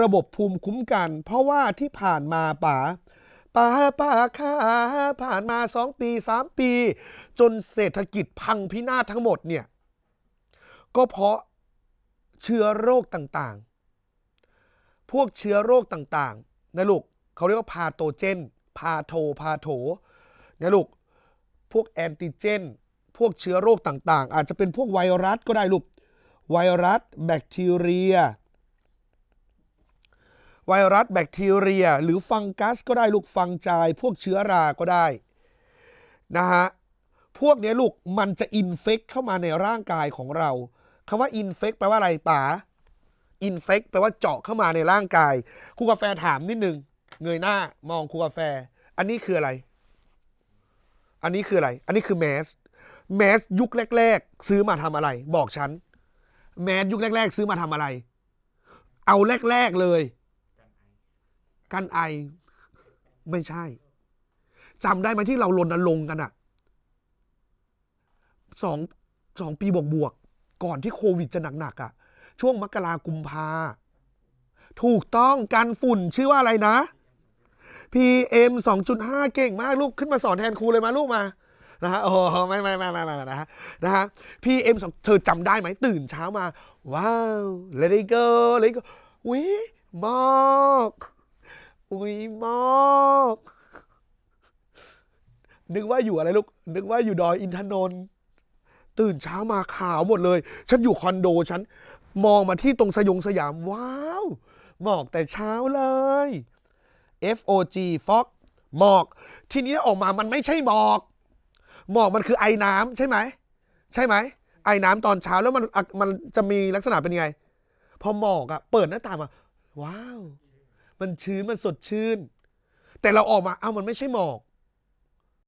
ระบบภูมิคุ้มกัน เพราะว่าที่ผ่านมาป๋าป๋าป๋าค่ะผ่านมาสองปีสามปี จนเศรษฐกิจพังพินาศทั้งหมดเนี่ย ก็เพราะเชื้อโรคต่างๆ พวกเชื้อโรคต่างๆนะลูกเขาเรียกว่าพาโตเจน พาโท พาโถนะลูก พวกแอนติเจน พวกเชื้อโรคต่างๆ อาจจะเป็นพวกไวรัสก็ได้ลูก ไวรัส แบคทีเรีย ไวรัสแบคทีเรีย หรือฟังกัสก็ได้ลูกฟังจาย พวกเชื้อราก็ได้นะฮะพวกนี้ลูกมันจะอินเฟกเข้ามาในร่างกายของเราคำว่าอินเฟกแปลว่าอะไรป๋าอินเฟกแปลว่าเจาะเข้ามาในร่างกายครูกาแฟถามนิดนึงเงยหน้ามองครูกาแฟ อันนี้คืออะไร อันนี้คืออะไร อันนี้คือแมสแมสยุคแรก ๆ ซื้อมาทำอะไร บอกฉันแมสยุคแรก ๆ ซื้อมาทำอะไร เอาแรก ๆเลย กันไอไม่ใช่จำได้ไหมที่เรารณรงค์กันอะสองสองปีบวกๆก่อนที่โควิดจะหนักๆอะช่วงมกรากุมภาถูกต้องการฝุ่นชื่อว่าอะไรนะ PM 2.5 เก่งมากลูกขึ้นมาสอนแทนครูเลยมาลูกมานะฮะโอ้ไม่ไม่ไม่ไม่ไม่นะฮะนะฮะ PM 2เธอจำได้ไหมตื่นเช้ามา ว้าว let it go let it go วิหมอก วิหมอกนึกว่าอยู่อะไรลูก นึกว่าอยู่ดอยอินทนนท์ตื่นเช้ามาขาวหมดเลย ฉันอยู่คอนโดฉัน มองมาที่ตรงสยงสยาม ว้าวหมอกแต่เช้าเลย FOG fog หมอก ทีนี้ออกมามันไม่ใช่หมอก หมอกมันคือไอ้น้ำใช่ไหม ใช่ไหม ไอ้น้ำตอนเช้าแล้วมันมันจะมีลักษณะเป็นยังไง พอหมอกอะเปิดหน้าต่างมา ว้าว มันชื้นมันสดชื่น แต่เราออกมาเอ้ามันไม่ใช่หมอก